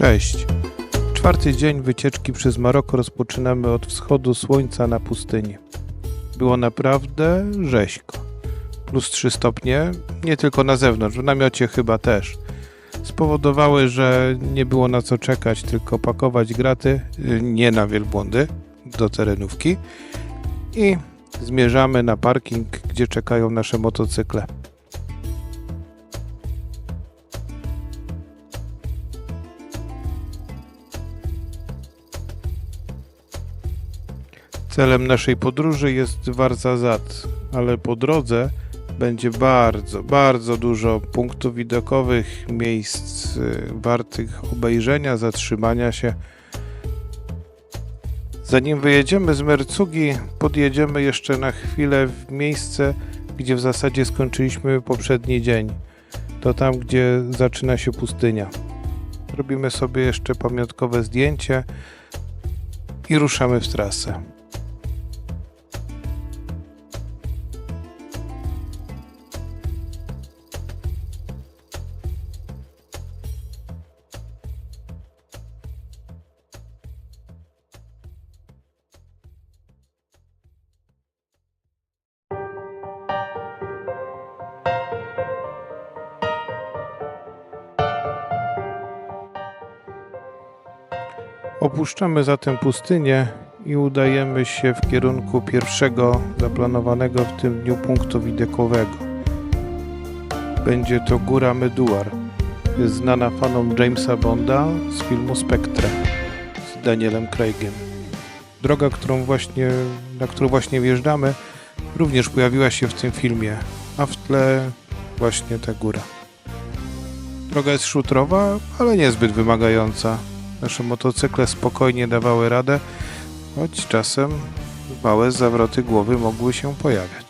Cześć. Czwarty dzień wycieczki przez Maroko rozpoczynamy od wschodu słońca na pustyni. Było naprawdę rzeźko. Plus 3 stopnie, nie tylko na zewnątrz, w namiocie chyba też. Spowodowały, że nie było na co czekać, tylko pakować graty, y, nie na wielbłądy, do terenówki i zmierzamy na parking, gdzie czekają nasze motocykle. Celem naszej podróży jest Warzazat, ale po drodze będzie bardzo, bardzo dużo punktów widokowych, miejsc y, wartych obejrzenia, zatrzymania się. Zanim wyjedziemy z Mercugi, podjedziemy jeszcze na chwilę w miejsce, gdzie w zasadzie skończyliśmy poprzedni dzień. To tam, gdzie zaczyna się pustynia. Robimy sobie jeszcze pamiątkowe zdjęcie i ruszamy w trasę. Opuszczamy zatem pustynię i udajemy się w kierunku pierwszego zaplanowanego w tym dniu punktu widokowego. Będzie to Góra Meduar, znana fanom Jamesa Bonda z filmu Spectre z Danielem Craigiem. Droga, którą właśnie, na którą właśnie wjeżdżamy, również pojawiła się w tym filmie, a w tle właśnie ta góra. Droga jest szutrowa, ale niezbyt wymagająca. Nasze motocykle spokojnie dawały radę, choć czasem małe zawroty głowy mogły się pojawiać.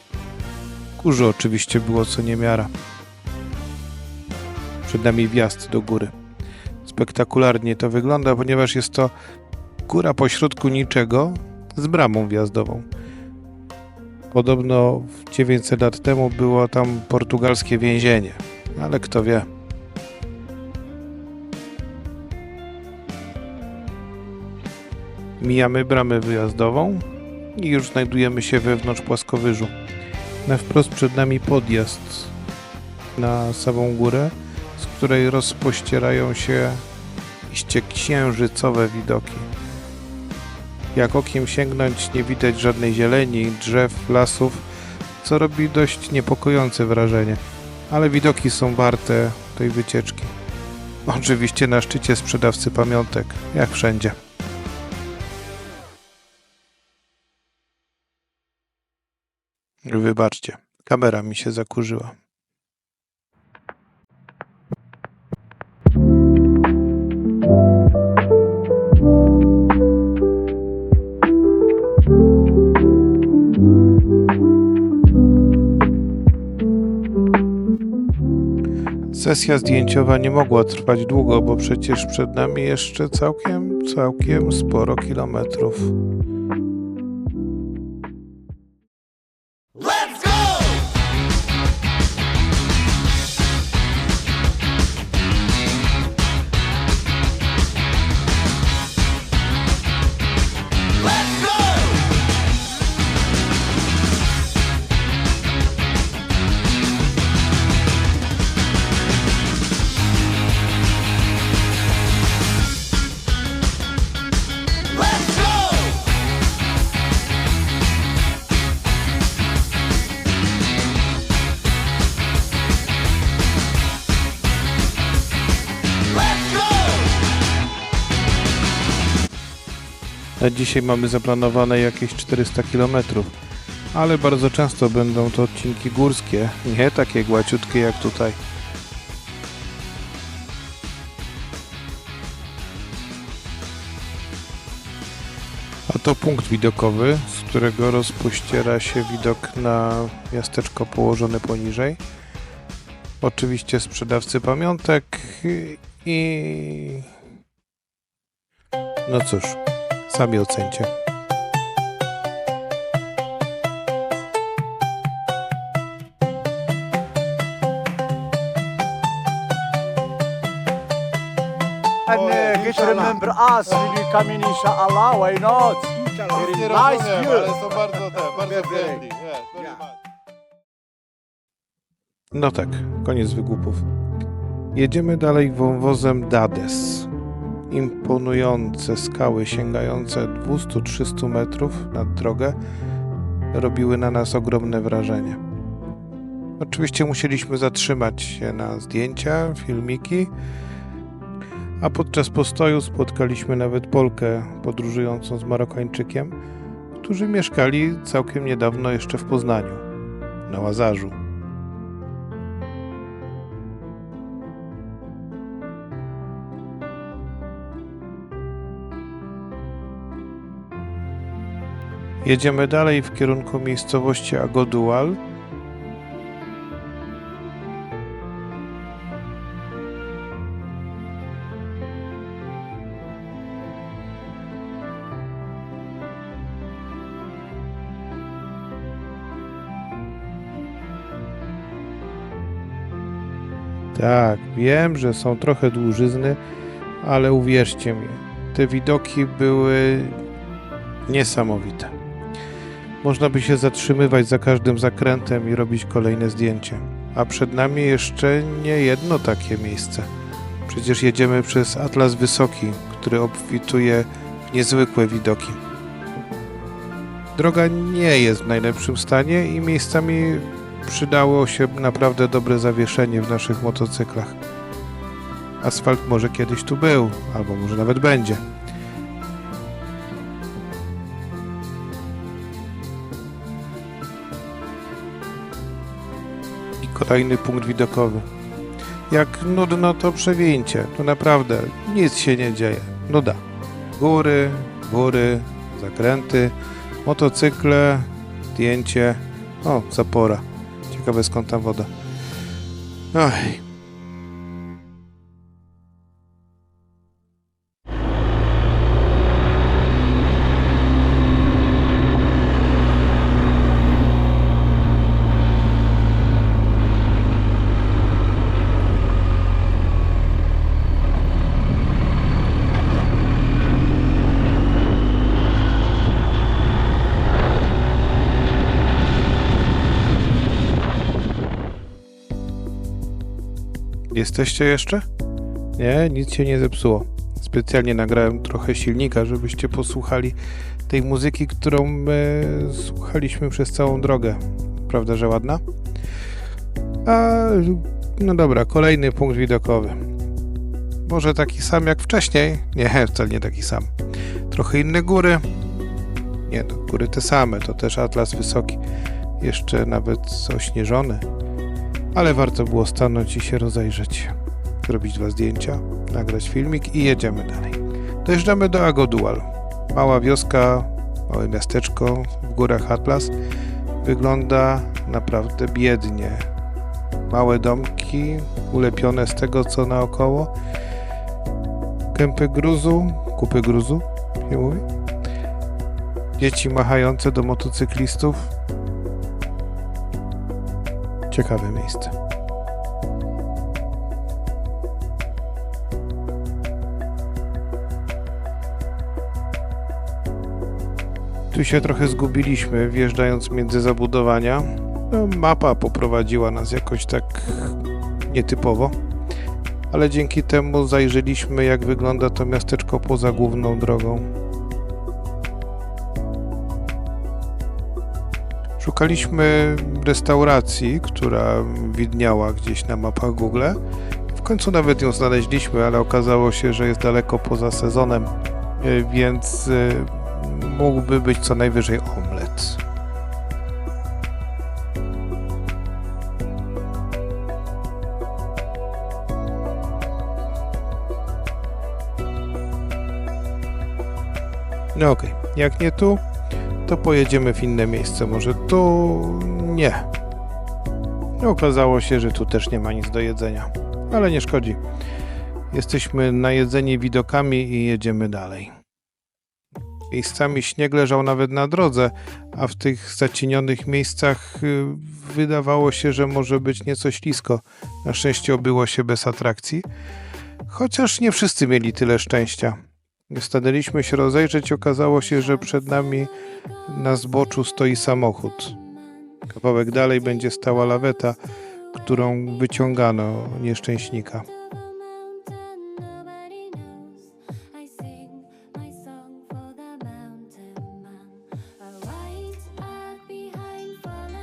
Kurzu oczywiście było co niemiara. Przed nami wjazd do góry. Spektakularnie to wygląda, ponieważ jest to góra pośrodku niczego z bramą wjazdową. Podobno 900 lat temu było tam portugalskie więzienie, ale kto wie. Mijamy bramę wyjazdową i już znajdujemy się wewnątrz płaskowyżu. Na wprost przed nami podjazd na samą górę, z której rozpościerają się iście księżycowe widoki. Jak okiem sięgnąć, nie widać żadnej zieleni, drzew, lasów, co robi dość niepokojące wrażenie. Ale widoki są warte tej wycieczki. Oczywiście na szczycie sprzedawcy pamiątek, jak wszędzie. Wybaczcie, kamera mi się zakurzyła. Sesja zdjęciowa nie mogła trwać długo, bo przecież przed nami jeszcze całkiem, całkiem sporo kilometrów. Na dzisiaj mamy zaplanowane jakieś 400 km, ale bardzo często będą to odcinki górskie, nie takie głaciutkie jak tutaj. A to punkt widokowy, z którego rozpościera się widok na miasteczko położone poniżej. Oczywiście sprzedawcy pamiątek i... No cóż, sami ocencie. and uh, remember us when you come in, inshallah. Why not? Very Nie nice rozumiem, view. ale są bardzo te, bardzo Very, very. friendly. Very Yeah. much. No tak, koniec wygłupów. Jedziemy dalej wąwozem Dades. Imponujące skały sięgające 200-300 metrów nad drogę robiły na nas ogromne wrażenie. Oczywiście musieliśmy zatrzymać się na zdjęcia, filmiki, a podczas postoju spotkaliśmy nawet Polkę podróżującą z Marokańczykiem, którzy mieszkali całkiem niedawno jeszcze w Poznaniu, na Łazarzu. Jedziemy dalej w kierunku miejscowości Agodual. Tak, wiem, że są trochę dłużyzny, ale uwierzcie mi, te widoki były niesamowite. Można by się zatrzymywać za każdym zakrętem i robić kolejne zdjęcie. A przed nami jeszcze nie jedno takie miejsce. Przecież jedziemy przez Atlas Wysoki, który obfituje w niezwykłe widoki. Droga nie jest w najlepszym stanie i miejscami przydało się naprawdę dobre zawieszenie w naszych motocyklach. Asfalt może kiedyś tu był, albo może nawet będzie. Kolejny punkt widokowy. Jak nudno to przewinięcie, to naprawdę nic się nie dzieje. Nuda. Góry, góry, zakręty, motocykle, zdjęcie. O, zapora. Ciekawe skąd tam woda. Oj. Jesteście jeszcze? Nie, nic się nie zepsuło. Specjalnie nagrałem trochę silnika, żebyście posłuchali tej muzyki, którą my słuchaliśmy przez całą drogę. Prawda, że ładna? A, no dobra, kolejny punkt widokowy. Może taki sam jak wcześniej? Nie, wcale nie taki sam. Trochę inne góry. Nie, no, góry te same, to też Atlas Wysoki. Jeszcze nawet ośnieżony ale warto było stanąć i się rozejrzeć, zrobić dwa zdjęcia, nagrać filmik i jedziemy dalej. Dojeżdżamy do Agodual. Mała wioska, małe miasteczko w górach Atlas. Wygląda naprawdę biednie. Małe domki, ulepione z tego co naokoło. Kępy gruzu, kupy gruzu, się mówi. Dzieci machające do motocyklistów, Ciekawe miejsce. Tu się trochę zgubiliśmy, wjeżdżając między zabudowania. No, mapa poprowadziła nas jakoś tak nietypowo, ale dzięki temu zajrzeliśmy, jak wygląda to miasteczko poza główną drogą. Szukaliśmy restauracji, która widniała gdzieś na mapach Google. W końcu nawet ją znaleźliśmy, ale okazało się, że jest daleko poza sezonem, y, więc y, mógłby być co najwyżej omlet. No okej, jak nie tu, to pojedziemy w inne miejsce. Może tu nie. Okazało się, że tu też nie ma nic do jedzenia, ale nie szkodzi. Jesteśmy najedzeni widokami i jedziemy dalej. Miejscami śnieg leżał nawet na drodze, a w tych zacienionych miejscach y, wydawało się, że może być nieco ślisko. Na szczęście obyło się bez atrakcji. Chociaż nie wszyscy mieli tyle szczęścia. Stanęliśmy się rozejrzeć, okazało się, że przed nami na zboczu stoi samochód. Kawałek dalej będzie stała laweta, którą wyciągano nieszczęśnika.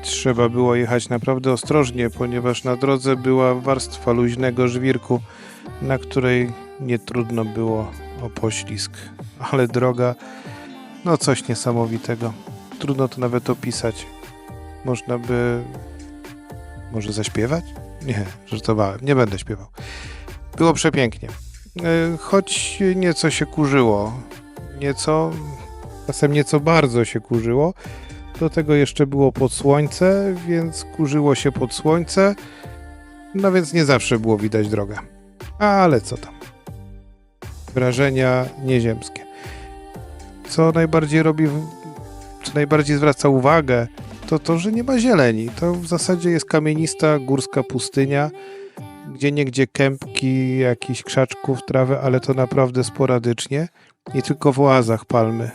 Trzeba było jechać naprawdę ostrożnie, ponieważ na drodze była warstwa luźnego żwirku, na której nie trudno było o poślizg. Ale droga, no coś niesamowitego. Trudno to nawet opisać. Można by. Może zaśpiewać? Nie, żartowałem, nie będę śpiewał. Było przepięknie. E, Choć nieco się kurzyło. Nieco, czasem nieco bardzo się kurzyło. Do tego jeszcze było pod słońce, więc kurzyło się pod słońce. No więc nie zawsze było widać drogę. Ale co tam? Wrażenia nieziemskie. Co najbardziej robi, co najbardziej zwraca uwagę, to to, że nie ma zieleni. To w zasadzie jest kamienista górska pustynia, gdzie niegdzie kępki, jakichś krzaczków, trawy, ale to naprawdę sporadycznie. Nie tylko w oazach palmy.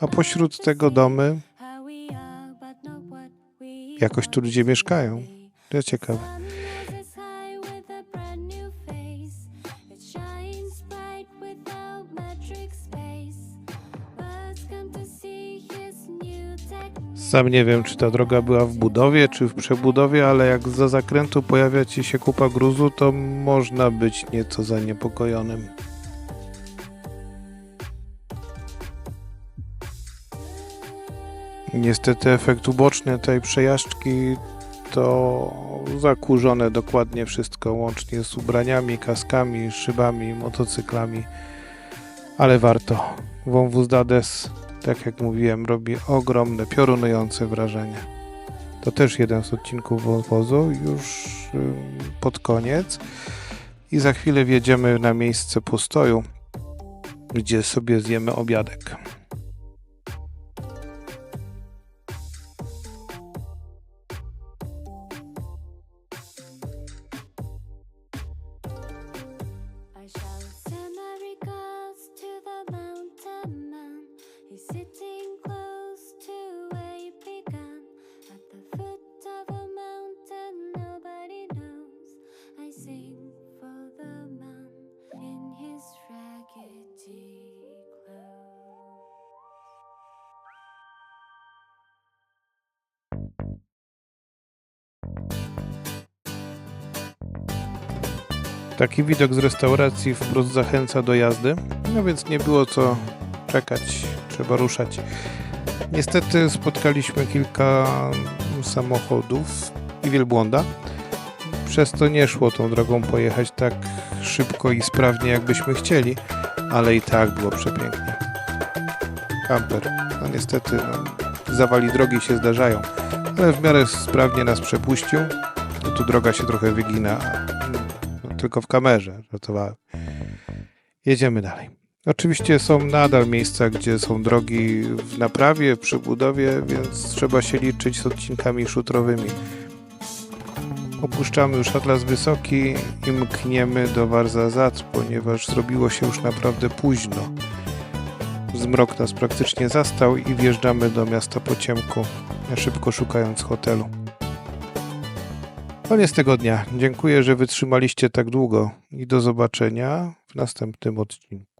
A pośród tego domy, Jakoś tu ludzie mieszkają. to ciekawe. Sam nie wiem, czy ta droga była w budowie, czy w przebudowie, ale jak za zakrętu pojawia ci się kupa gruzu, to można być nieco zaniepokojonym. Niestety efekt uboczny tej przejażdżki to zakurzone dokładnie wszystko, łącznie z ubraniami, kaskami, szybami, motocyklami, ale warto. Wąwóz Dades, tak jak mówiłem, robi ogromne, piorunujące wrażenie. To też jeden z odcinków wąwozu, już ym, pod koniec. I za chwilę wjedziemy na miejsce postoju, gdzie sobie zjemy obiadek. Taki widok z restauracji wprost zachęca do jazdy, no więc nie było co czekać, trzeba ruszać. Niestety spotkaliśmy kilka samochodów i wielbłąda, przez to nie szło tą drogą pojechać tak szybko i sprawnie, jakbyśmy chcieli, ale i tak było przepięknie. Kamper, no niestety no, zawali drogi się zdarzają, ale w miarę sprawnie nas przepuścił. No tu droga się trochę wygina, no, tylko w kamerze, żartowałem. Jedziemy dalej. Oczywiście są nadal miejsca, gdzie są drogi w naprawie, przy budowie, więc trzeba się liczyć z odcinkami szutrowymi. Opuszczamy już Atlas Wysoki i mkniemy do Warzazat, ponieważ zrobiło się już naprawdę późno. Zmrok nas praktycznie zastał i wjeżdżamy do miasta po ciemku, szybko szukając hotelu. Koniec tego dnia. Dziękuję, że wytrzymaliście tak długo i do zobaczenia w następnym odcinku.